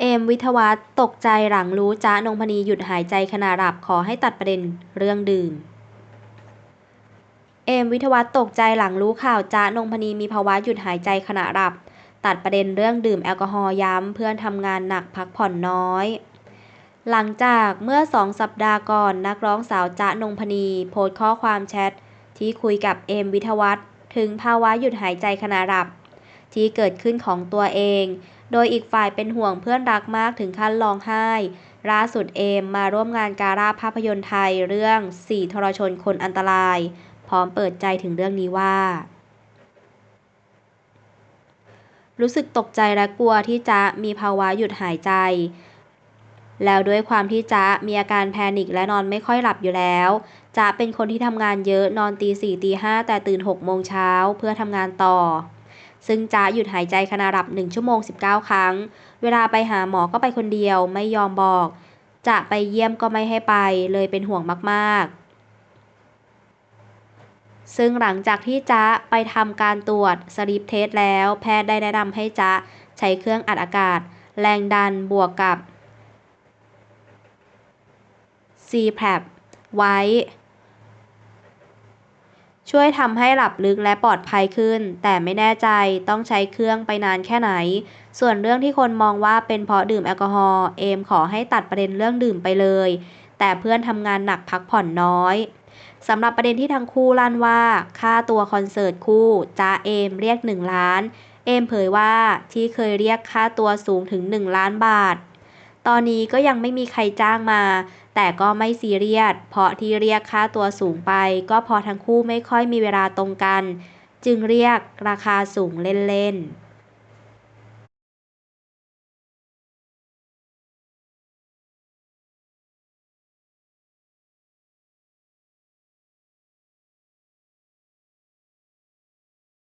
เอม วิทยวัฒน์ ตกใจหลังรู้จ๊ะ นงพนี หยุดหายใจขณะหลับ ขอให้ตัดประเด็นเรื่องดื่ม เอม วิทยวัฒน์ ตกใจหลังรู้ข่าวจ๊ะ นงพนี มีภาวะหยุดหายใจขณะหลับ ตัดประเด็นเรื่องดื่มแอลกอฮอล์ย้ำ เพื่อนทำงานหนักพักผ่อนน้อย หลังจากเมื่อสองสัปดาห์ก่อน นักร้องสาวจ๊ะ นงพนี โพสต์ข้อความแชทที่คุยกับเอม วิทยวัฒน์ ถึงภาวะหยุดหายใจขณะหลับ ที่เกิดขึ้นของตัวเอง โดยอีกฝ่ายเป็นห่วงเพื่อนรักมากถึงขั้นร้องไห้ ล่าสุดเอมมาร่วมงานการ่าภาพยนตร์ไทยเรื่องสี่ทรชนคนอันตราย พร้อมเปิดใจถึงเรื่องนี้ว่า รู้สึกตกใจและกลัวที่จะมีภาวะหยุดหายใจ แล้วด้วยความที่จ๊ะมีอาการแพนิคและนอนไม่ค่อยหลับอยู่แล้วจ๊ะเป็นคนที่ทำงานเยอะนอนตีสี่ตีห้าแต่ตื่นหกโมงเช้าเพื่อทำงานต่อ ซึ่งจ๊ะหยุดหายใจขณะหลับหนึ่งชั่วโมงสิบเก้าครั้ง เวลาไปหาหมอก็ไปคนเดียวไม่ยอมบอก จะไปเยี่ยมก็ไม่ให้ไปเลยเป็นห่วงมาก ๆ ซึ่งหลังจากที่จ๊ะไปทำการตรวจสลิปเทสแล้ว แพทย์ได้แนะนำให้จ๊ะใช้เครื่องอัดอากาศ แรงดันบวกกับ c p a p ไว้ ช่วยทำให้หลับลึกและปลอดภัยขึ้น แต่ไม่แน่ใจต้องใช้เครื่องไปนานแค่ไหน ส่วนเรื่องที่คนมองว่าเป็นเพราะดื่มแอลกอฮอล์เอมขอให้ตัดประเด็นเรื่องดื่มไปเลย แต่เพื่อนทำงานหนักพักผ่อนน้อยสำหรับประเด็นที่ทั้งคู่ลั่นว่าค่าตัวคอนเสิร์ตคู่จ้าเอมเรียก 1 ล้าน เอมเผยว่าที่เคยเรียกค่าตัวสูงถึง 1 ล้านบาท ตอนนี้ก็ยังไม่มีใครจ้างมา แต่ก็ไม่ซีเรียส เพราะที่เรียกค่าตัวสูงไป ก็พอทั้งคู่ไม่ค่อยมีเวลาตรงกัน จึงเรียกราคาสูงเล่นๆ